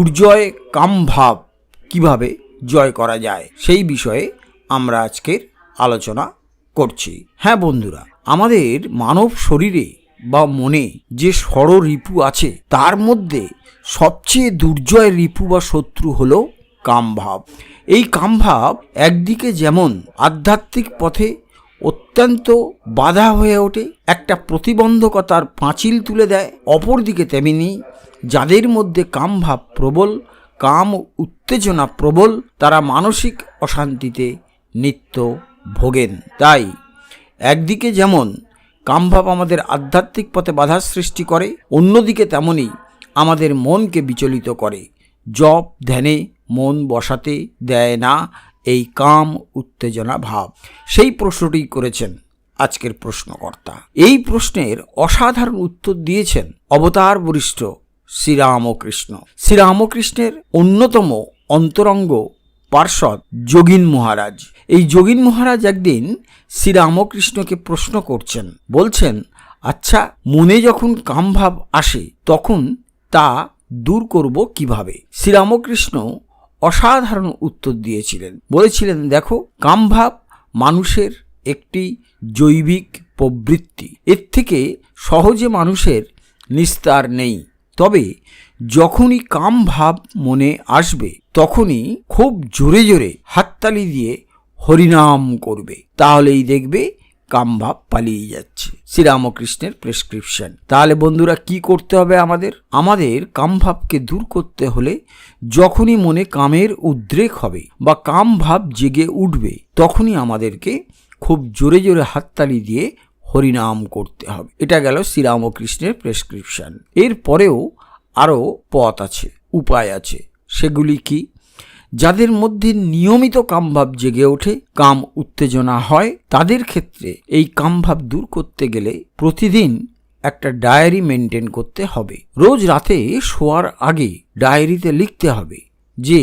দুর্জয় কাম ভাব কীভাবে জয় করা যায় সেই বিষয়ে আমরা আজকের আলোচনা করছি। হ্যাঁ বন্ধুরা, আমাদের মানব শরীরে বা মনে যে ষড় রিপু আছে, তার মধ্যে সবচেয়ে দুর্জয় রিপু বা শত্রু হলো কামভাব। এই কামভাব একদিকে যেমন আধ্যাত্মিক পথে অত্যন্ত বাধা হয়ে ওঠে, একটা প্রতিবন্ধকতার পাঁচিল তুলে দেয়, অপরদিকে তেমনি যাদের মধ্যে কামভাব প্রবল, কাম উত্তেজনা প্রবল, তারা মানসিক অশান্তিতে নিত্য ভোগেন। তাই, একদিকে যেমন কামভাব আমাদের আধ্যাত্মিক পথে বাধার সৃষ্টি করে, অন্যদিকে তেমনই আমাদের মনকে বিচলিত করে। জপ, ধ্যানে মন বসাতে দেয় না এই কাম উত্তেজনা ভাব। সেই প্রশ্নটি করেছেন আজকের প্রশ্নকর্তা। এই প্রশ্নের অসাধারণ উত্তর দিয়েছেন অবতার বরিষ্ঠ শ্রীরামকৃষ্ণ। শ্রীরামকৃষ্ণের অন্যতম অন্তরঙ্গ পার্ষদ যোগিন মহারাজ। এই যোগিন মহারাজ একদিন শ্রীরামকৃষ্ণকে প্রশ্ন করছেন, বলছেন আচ্ছা মনে যখন কামভাব আসে, তখন তা দূর করব কীভাবে? শ্রীরামকৃষ্ণ অসাধারণ উত্তর দিয়েছিলেন। বলেছিলেন, দেখো, কামভাব মানুষের একটি জৈবিক প্রবৃত্তি। এর থেকে সহজে মানুষের নিস্তার নেই। তবে যখনই কাম ভাব মনে আসবে, তখনই খুব জোরে জোরে হাততালি দিয়ে হরিনাম করবে। তাহলেই দেখবে কামভাব পালিয়ে যাচ্ছে। শ্রীরামকৃষ্ণের প্রেসক্রিপশন। তাহলে বন্ধুরা, কি করতে হবে আমাদের? আমাদের কামভাবকে দূর করতে হলে যখনই মনে কামের উদ্রেক হবে বা কাম ভাব জেগে উঠবে, তখনই আমাদেরকে খুব জোরে জোরে হাততালি দিয়ে হরিনাম করতে হবে। এটা গেল শ্রীরামকৃষ্ণের প্রেসক্রিপশন এরপরেও আরও পথ আছে, উপায় আছে। সেগুলি কি? যাদের মধ্যে নিয়মিত কামভাব জেগে ওঠে, কাম উত্তেজনা হয়, তাদের ক্ষেত্রে এই কামভাব দূর করতে গেলে প্রতিদিন একটা ডায়েরি মেনটেন করতে হবে। রোজ রাতে শোয়ার আগে ডায়েরিতে লিখতে হবে যে,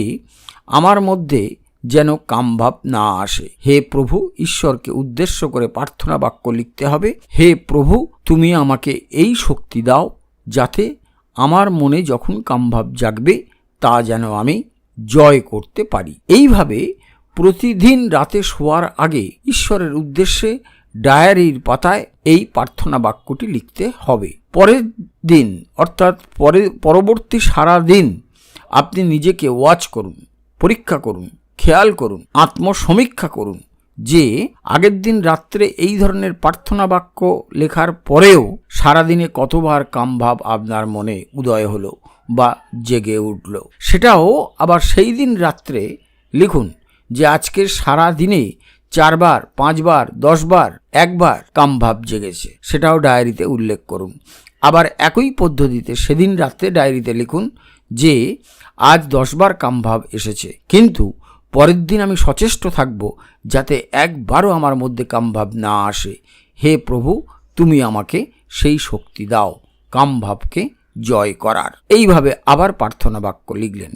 আমার মধ্যে যেন কামভাব না আসে। হে প্রভু, ঈশ্বরকে উদ্দেশ্য করে প্রার্থনা বাক্য লিখতে হবে। হে প্রভু, তুমি আমাকে এই শক্তি দাও যাতে আমার মনে যখন কামভাব জাগবে, তা যেন আমি জয় করতে পারি। এইভাবে প্রতিদিন রাতে শোয়ার আগে ঈশ্বরের উদ্দেশ্যে ডায়েরির পাতায় এই প্রার্থনা বাক্যটি লিখতে হবে। পরের দিন, অর্থাৎ পরে, পরবর্তী সারা দিন আপনি নিজেকে ওয়াচ করুন, পরীক্ষা করুন। খেয়াল করুন, আত্মসমীক্ষা করুন যে আগের দিন রাত্রে এই ধরনের প্রার্থনা বাক্য লেখার পরেও সারাদিনে কতবার কামভাব আপনার মনে উদয় হলো বা জেগে উঠল। সেটাও আবার সেই দিন রাত্রে লিখুন যে আজকের সারা দিনে চারবার, পাঁচবার, দশবার, একবার কামভাব জেগেছে। সেটাও ডায়েরিতে উল্লেখ করুন। আবার একই পদ্ধতিতে সেদিন রাত্রে ডায়েরিতে লিখুন যে আজ দশবার কামভাব এসেছে। কিন্তু পরের দিন আমি সচেষ্ট থাকব যাতে একবারও আমার মধ্যে কামভাব না আসে। হে প্রভু, তুমি আমাকে সেই শক্তি দাও, কামভাবকে জয় করার। এইভাবে আবার প্রার্থনা বাক্য লিখলেন।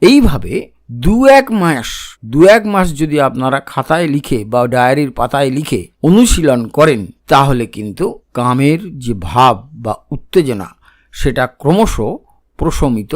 এইভাবে দু এক মাস, দু এক মাস যদি আপনারা খাতায় লিখে বা ডায়েরির পাতায় লিখে অনুশীলন করেন, তাহলে কিন্তু কামের যে ভাব বা উত্তেজনা, সেটা ক্রমশ প্রশমিত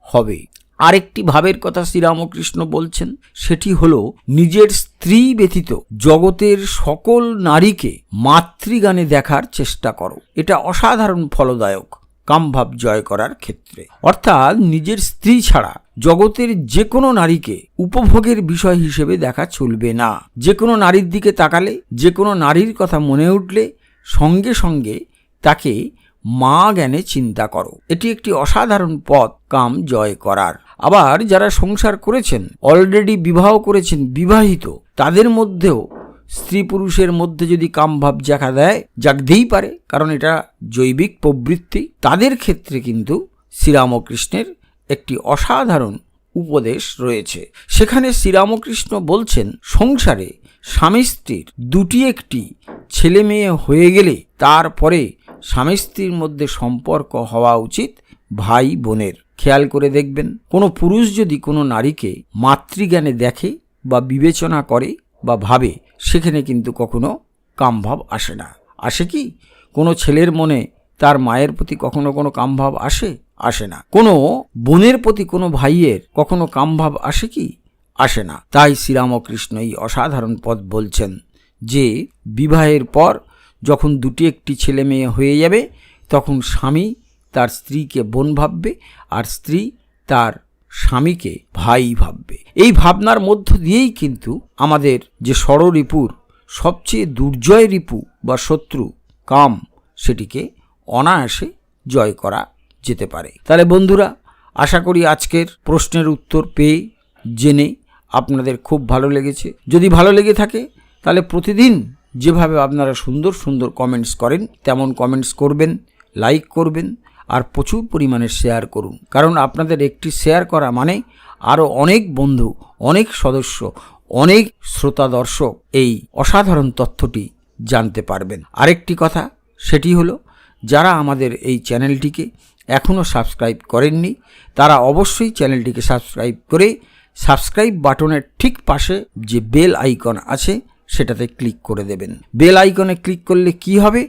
হবে। আরেকটি ভাবের কথা শ্রীরামকৃষ্ণ বলছেন, সেটি হল নিজের স্ত্রী ব্যতীত জগতের সকল নারীকে মাতৃগানে দেখার চেষ্টা করো। এটা অসাধারণ ফলদায়ক কামভাব জয় করার ক্ষেত্রে। অর্থাৎ নিজের স্ত্রী ছাড়া জগতের যে কোনো নারীকে উপভোগের বিষয় হিসেবে দেখা চলবে না। যে কোনো নারীর দিকে তাকালে যে কোনো নারীর কথা মনে উঠলে সঙ্গে সঙ্গে তাকে মা জ্ঞানে চিন্তা করো। এটি একটি অসাধারণ পথ কাম জয় করার। আবার যারা সংসার করেছেন অলরেডি বিবাহ করেছেন, বিবাহিত, তাদের মধ্যেও স্ত্রী পুরুষের মধ্যে যদি কামভাব দেখা দেয়, জাগতেই পারে। কারণ এটা জৈবিক প্রবৃত্তি। তাদের ক্ষেত্রে কিন্তু শ্রীরামকৃষ্ণের একটি অসাধারণ উপদেশ রয়েছে। সেখানে শ্রীরামকৃষ্ণ বলছেন, সংসারে স্বামী স্ত্রীর দুটি একটি ছেলে মেয়ে হয়ে গেলে তারপরে স্বামী স্ত্রীর মধ্যে সম্পর্ক হওয়া উচিত। ভাই বোনের। খেয়াল করে দেখবেন, কোনো পুরুষ যদি কোনো নারীকে মাতৃজ্ঞানে দেখে বা বিবেচনা করে বা ভাবে, সেখানে কিন্তু কখনো কামভাব আসে না। আসে কি? কোনো ছেলের মনে তার মায়ের প্রতি কখনো কোনো কামভাব আসে? আসে না। কোনো বোনের প্রতি কোনো ভাইয়ের কখনো কামভাব আসে কি? আসে না। তাই শ্রীরামকৃষ্ণ এই অসাধারণ পদ বলছেন যে, বিবাহের পর যখন দুটি একটি ছেলে মেয়ে হয়ে যাবে, তখন স্বামী তার স্ত্রীকে বোন ভাববে আর স্ত্রী তার স্বামীকে ভাই ভাববে। এই ভাবনার মধ্য দিয়েই কিন্তু আমাদের যে ষড়রিপুর সবচেয়ে দুর্জয় রিপু বা শত্রু কাম, সেটিকে অনায়াসে জয় করা যেতে পারে। তাহলে বন্ধুরা, আশা করি আজকের প্রশ্নের উত্তর পেয়ে, জেনে আপনাদের খুব ভালো লেগেছে। যদি ভালো লেগে থাকে, তাহলে প্রতিদিন যেভাবে আপনারা সুন্দর সুন্দর কমেন্টস করেন, তেমন কমেন্টস করবেন, লাইক করবেন আর প্রচুর পরিমাণে শেয়ার করুন। কারণ আপনাদের একটি শেয়ার করা মানে আরও অনেক বন্ধু, অনেক সদস্য, অনেক শ্রোতা দর্শক এই অসাধারণ তথ্যটি জানতে পারবেন। আরেকটি কথা, সেটি হলো, যারা আমাদের এই চ্যানেলটিকে এখনও সাবস্ক্রাইব করেননি, তারা অবশ্যই চ্যানেলটিকে সাবস্ক্রাইব করে সাবস্ক্রাইব বাটনের ঠিক পাশে যে বেল আইকন আছে, সেটাতে ক্লিক করে দেবেন। বেল আইকনে ক্লিক করলে কি হবে?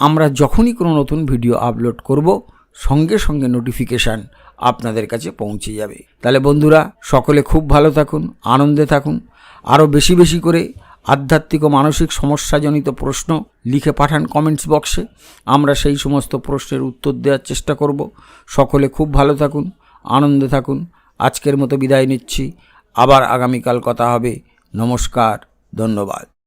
আমরা যখনই কোনো নতুন ভিডিও আপলোড করব, সঙ্গে সঙ্গে নোটিফিকেশান আপনাদের কাছে পৌঁছে যাবে। তাহলে বন্ধুরা, সকলে খুব ভালো থাকুন, আনন্দে থাকুন। আরও বেশি বেশি করে আধ্যাত্মিক ও মানসিক সমস্যাজনিত প্রশ্ন লিখে পাঠান কমেন্টস বক্সে আমরা সেই সমস্ত প্রশ্নের উত্তর দেওয়ার চেষ্টা করব। সকলে খুব ভালো থাকুন, আনন্দে থাকুন। আজকের মতো বিদায় নিচ্ছি। আবার আগামীকাল কথা হবে। নমস্কার, ধন্যবাদ।